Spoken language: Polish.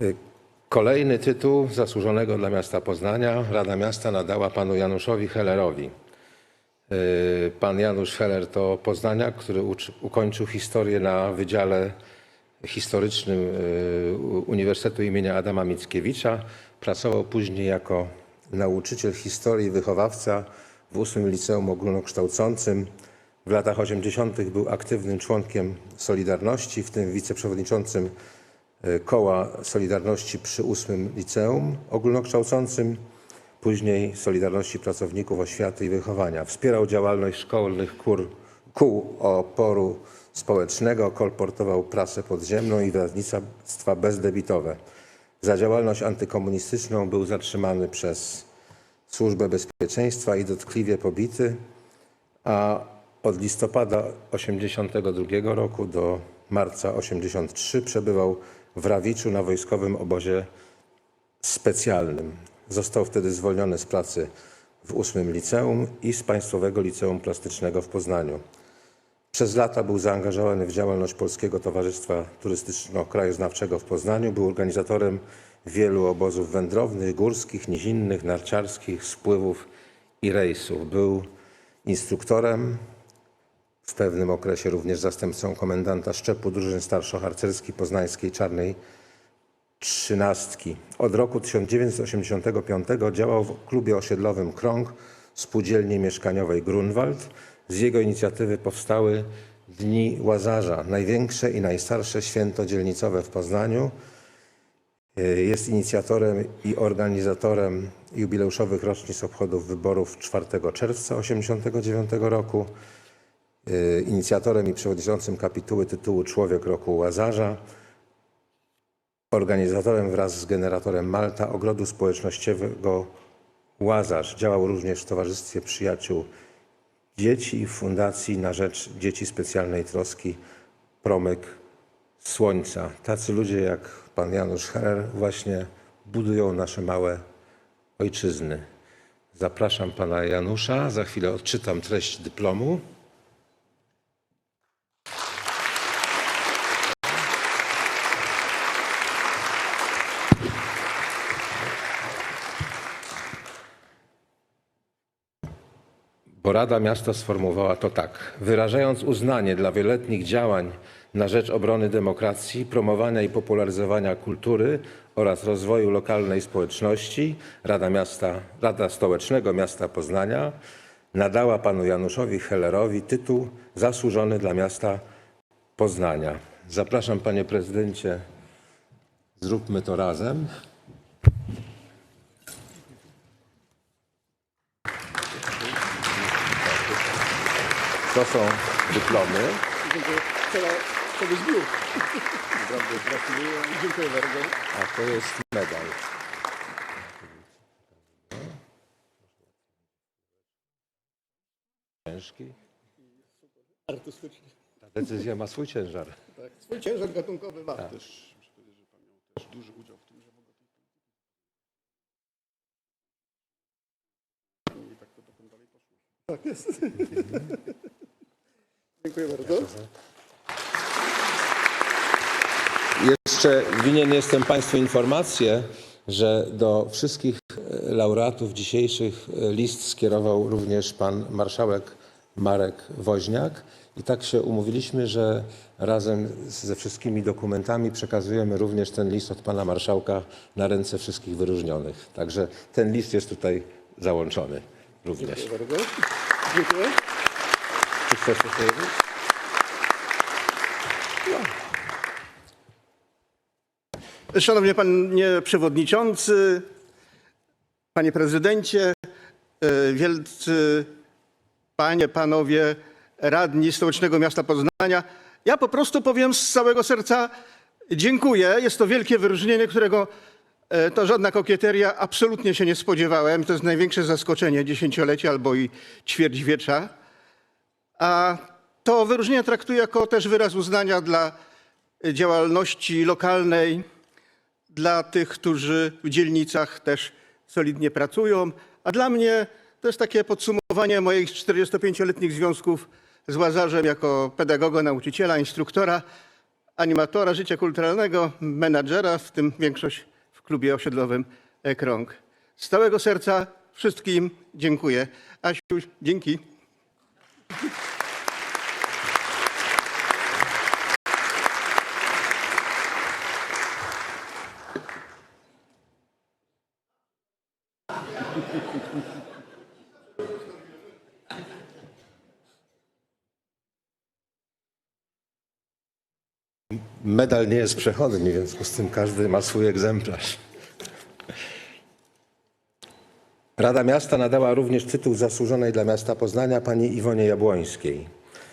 Y, Kolejny tytuł zasłużonego dla miasta Poznania Rada Miasta nadała panu Januszowi Hellerowi. Y, Pan Janusz Heller to Poznaniak, który ukończył historię na Wydziale Historycznym y, Uniwersytetu imienia Adama Mickiewicza. Pracował później jako nauczyciel historii, wychowawca w ósmym liceum ogólnokształcącym. W latach 80. był aktywnym członkiem Solidarności, w tym wiceprzewodniczącym koła Solidarności przy ósmym liceum ogólnokształcącym później Solidarności Pracowników Oświaty i Wychowania. Wspierał działalność szkolnych kur, kół oporu społecznego, kolportował prasę podziemną i wydawnictwa bezdebitowe. Za działalność antykomunistyczną był zatrzymany przez Służbę Bezpieczeństwa i dotkliwie pobity, a od listopada 1982 roku do marca 1983 przebywał w Rawiczu na wojskowym obozie specjalnym. Został wtedy zwolniony z pracy w ósmym liceum i z Państwowego Liceum Plastycznego w Poznaniu. Przez lata był zaangażowany w działalność Polskiego Towarzystwa Turystyczno-Krajoznawczego w Poznaniu. Był organizatorem wielu obozów wędrownych, górskich, nizinnych, narciarskich, spływów i rejsów. Był instruktorem, w pewnym okresie również zastępcą komendanta szczepu drużyny starszo-harcerskiej poznańskiej Czarnej trzynastki. Od roku 1985 działał w klubie osiedlowym Krąg Spółdzielni Mieszkaniowej Grunwald. Z jego inicjatywy powstały Dni Łazarza, największe i najstarsze święto dzielnicowe w Poznaniu. Jest inicjatorem i organizatorem jubileuszowych rocznic obchodów wyborów 4 czerwca 1989 roku. Y, Inicjatorem i przewodniczącym kapituły tytułu Człowiek Roku Łazarza organizatorem wraz z generatorem Malta ogrodu społecznościowego Łazarz. Działał również w Towarzystwie Przyjaciół Dzieci i Fundacji na rzecz Dzieci Specjalnej Troski Promyk Słońca. Tacy ludzie jak pan Janusz Herer właśnie budują nasze małe ojczyzny. Zapraszam pana Janusza. Za chwilę odczytam treść dyplomu. Bo Rada Miasta sformułowała to tak. Wyrażając uznanie dla wieloletnich działań na rzecz obrony demokracji, promowania i popularyzowania kultury oraz rozwoju lokalnej społeczności, Rada, Miasta, Rada Stołecznego Miasta Poznania nadała panu Januszowi Hellerowi tytuł Zasłużony dla Miasta Poznania. Zapraszam panie prezydencie, zróbmy to razem. To są dyplomy. Dziękuję. Trzeba sobie zbił. Naprawdę gratuluję. Dziękuję bardzo. A to jest medal. Ciężki. Artystycznie. Ta decyzja ma swój ciężar. Tak. Swój ciężar gatunkowy ma. też muszę powiedzieć, że pan miał też duży udział w tym, że w ogóle tej polityki i tak to potem dalej poszło. Tak jest. Dziękuję bardzo. Jeszcze winien jestem Państwu informację, że do wszystkich e, laureatów dzisiejszych e, list skierował również pan marszałek Marek Woźniak. I tak się umówiliśmy, że razem ze wszystkimi dokumentami przekazujemy również ten list od pana marszałka na ręce wszystkich wyróżnionych. Także ten list jest tutaj załączony również. Dziękuję bardzo. Dziękuję. Chcesz coś powiedzieć? Szanowny panie przewodniczący, panie prezydencie, e, wielcy panie, panowie radni Stołecznego Miasta Poznania. Ja po prostu powiem z całego serca dziękuję. Jest to wielkie wyróżnienie, którego e, to żadna kokieteria, absolutnie się nie spodziewałem. To jest największe zaskoczenie dziesięciolecia albo i ćwierćwiecza. A to wyróżnienie traktuję jako też wyraz uznania dla działalności lokalnej, dla tych, którzy w dzielnicach też solidnie pracują. A dla mnie to jest takie podsumowanie moich 45-letnich związków z Łazarzem jako pedagoga, nauczyciela, instruktora, animatora życia kulturalnego, menadżera, w tym większość w klubie osiedlowym Krąg. Z całego serca wszystkim dziękuję. Asiu, dzięki. Medal nie jest przechodni, w związku z tym każdy ma swój egzemplarz. Rada Miasta nadała również tytuł zasłużonej dla miasta Poznania pani Iwonie Jabłońskiej.